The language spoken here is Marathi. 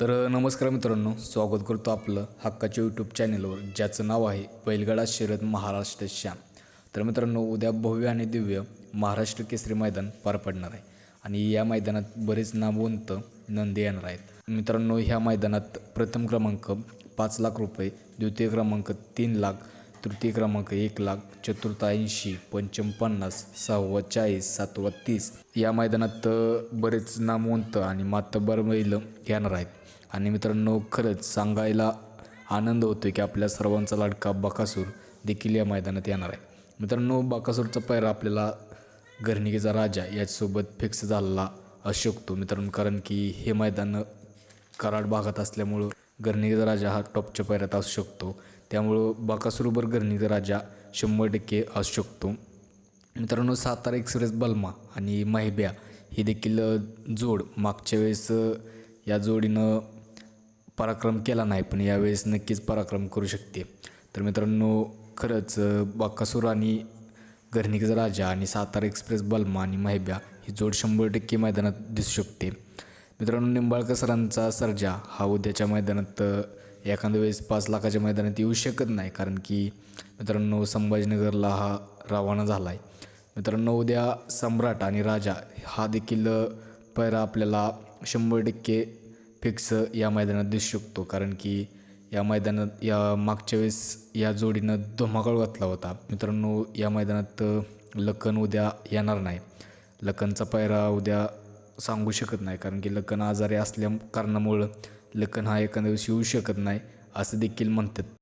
तर नमस्कार मित्रांनो स्वागत करतो आपलं हक्काच्या यूट्यूब चॅनलवर ज्याचं नाव आहे बैलगाडा शरद महाराष्ट्र श्याम. तर मित्रांनो उद्या भव्य आणि दिव्य महाराष्ट्र केसरी मैदान पार पडणार आहे. आणि या मैदानात बरेच नामवंत नंदी येणार आहेत. मित्रांनो ह्या मैदानात प्रथम क्रमांक पाच लाख रुपये द्वितीय क्रमांक तीन लाख तृतीय क्रमांक एक लाख चतुर्थ ऐंशी पंचम पन्नास सहावा चाळीस सातवा तीस या मैदानात बरेच नामवंत आणि मातबर बैल येणार आहेत. आणि मित्रांनो खरंच सांगायला आनंद होतो की आपल्या सर्वांचा लाडका बकासूर देखील या मैदानात येणार आहे. मित्रांनो बकासूरचा पैरा आपल्याला घरणिकेचा राजा याच्यासोबत फिक्स झालेला असू शकतो मित्रांनो कारण की हे मैदान कराड भागात असल्यामुळं गर्णिकेचा राजा हा टॉपच्या पैरात असू शकतो. त्यामुळं बाकासुरोबर गर्णिकेचा राजा शंभर टक्के असू शकतो. मित्रांनो सातारा एक्सप्रेस बल्मा आणि माहिब्या ही देखील जोड मागच्या वेळेस या जोडीनं पराक्रम केला नाही पण यावेळेस नक्कीच पराक्रम करू शकते. तर मित्रांनो खरंच बाकासूर आणि घरणिकेचा राजा आणि सातारा एक्सप्रेस बल्मा आणि माहिब्या ही जोड शंभर टक्के मैदानात दिसू शकते. मित्रांनो निंबाळकर सरांचा सर्जा हा उद्याच्या मैदानात एखाद्या वेळेस पाच लाखाच्या मैदानात येऊ शकत नाही कारण की मित्रांनो संभाजीनगरला हा रवाना झाला आहे मित्रांनो उद्या सम्राट आणि राजा हा देखील पैरा आपल्याला शंभर टक्के फिक्स या मैदानात दिसू शकतो कारण की या मैदानात या मागच्या वेळेस या जोडीनं धुमाकळ घातला होता. मित्रांनो या मैदानात लखन उद्या येणार नाही. लखनचा पायरा उद्या सांगू शकत नाही. कारण की लखन आजारी असल्या कारणामुळं लखन हा एखाद्या दिवशी येऊ शकत नाही असं देखील म्हणतात.